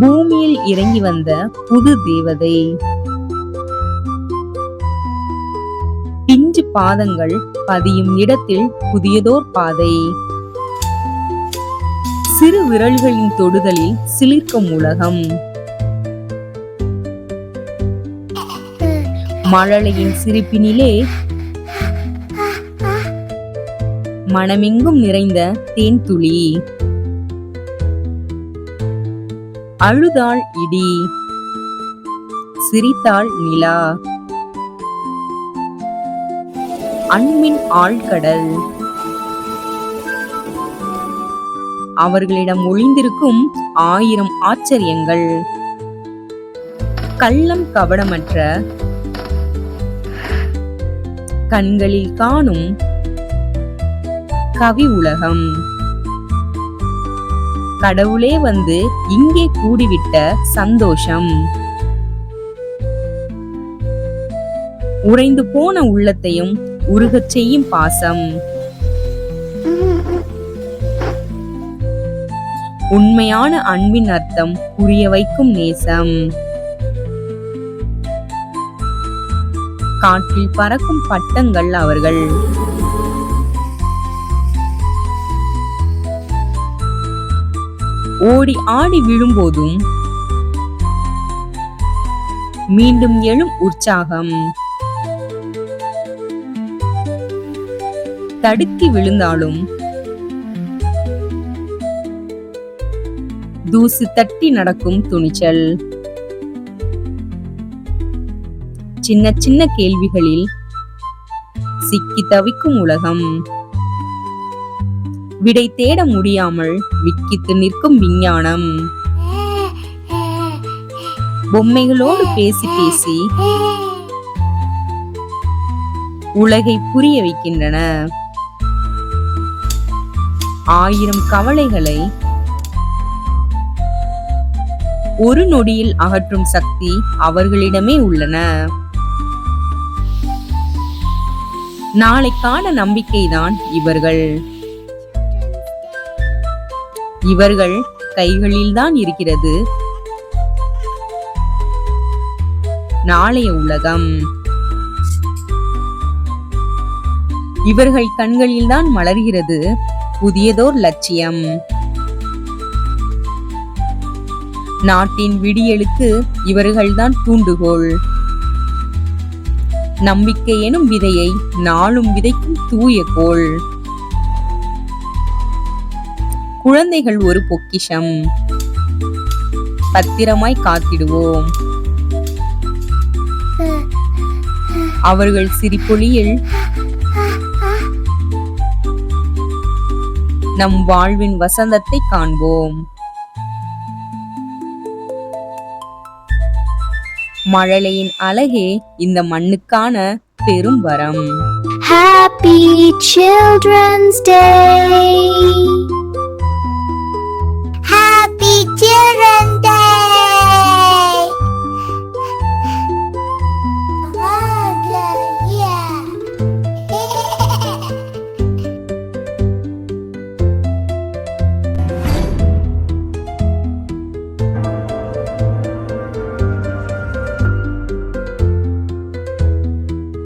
பூமியில் இறங்கி வந்த புது தேவதை. பிஞ்சு பாதங்கள் பதியும் இடத்தில் புதியதோர் பாதை. சிறு விரல்களின் தொடுதலில் சிலிர்க்கும் உலகம். மழலையின் சிரிப்பினிலே மனமெங்கும் நிறைந்த தேன் துளி அழுதாள் இடி. சிரித்தாள் நிலா. அன்பின் ஆழ்கடல். அவர்களிடம் ஒளிந்திருக்கும் ஆயிரம் ஆச்சரியங்கள். கள்ளம் கவடமற்ற. கண்களில் காணும். கவி உலகம். கடவுளே வந்து இங்கே கூடிவிட்ட சந்தோஷம். உறைந்து போன உள்ளத்தையும் உருகச் செய்யும் பாசம். உண்மையான அன்பின் அர்த்தம் புரிய வைக்கும் நேசம். காற்றில் பறக்கும் பட்டங்கள் அவர்கள். ஓடி ஆடி விழும்போதும் மீண்டும் எழும் உற்சாகம். தடுக்கி விழுந்தாலும் தூசு தட்டி நடக்கும் துணிச்சல். சின்ன சின்ன கேள்விகளில் சிக்கி தவிக்கும் உலகம். விடை தேட முடியாமல் விக்கித்து நிற்கும் விஞ்ஞானம். பொம்மைகளோடு பேசி பேசி உலகை புரிய வைக்கின்றன. ஆயிரம் கவலைகளை ஒரு நொடியில் அகற்றும் சக்தி அவர்களிடமே உள்ளன. நாளைக்கான நம்பிக்கைதான் இவர்கள். இவர்கள் கைகளில்தான் இருக்கிறது. நாளைய உலகம். இவர்கள் கண்களில்தான் மலர்கிறது புதியதோர் லட்சியம். நாட்டின் விடியலுக்கு இவர்கள்தான் தூண்டுகோள். நம்பிக்கை எனும் விதையை நாளும் விதைக்கும் தூய கோள் குழந்தைகள் ஒரு பொக்கிஷம். பத்திரமாய் காத்திடுவோம். அவர்கள் சிரிப்பொழியில் நம் வாழ்வின் வசந்தத்தை காண்போம். மழலையின் அழகே இந்த மண்ணுக்கான பெரும் வரம். Happy Children's Day! 毕节人